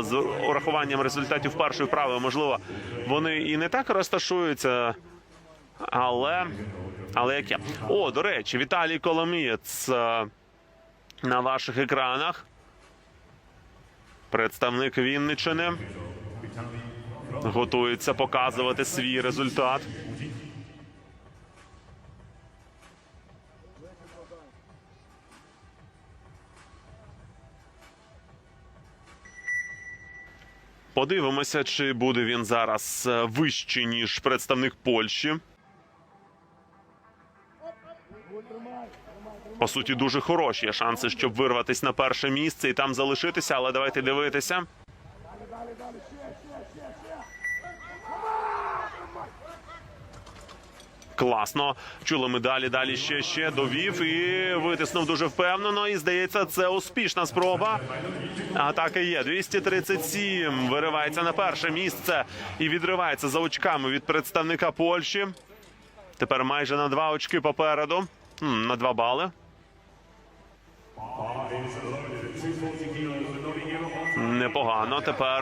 з урахуванням результатів першої вправи, можливо, вони і не так розташуються, але, але як. О, до речі, Віталій Коломієць е, на ваших екранах. Представник Вінничини готується показувати свій результат. Подивимося, чи буде він зараз е, вищий, ніж представник Польщі. По суті, дуже хороші шанси, щоб вирватися на перше місце і там залишитися, але давайте дивитися. Класно. Чули ми далі, далі ще ще довів і витиснув дуже впевнено. І здається, це успішна спроба. Атака є 237. Виривається на перше місце і відривається за очками від представника Польщі. Тепер майже на два очки попереду. На два бали. Непогано. Тепер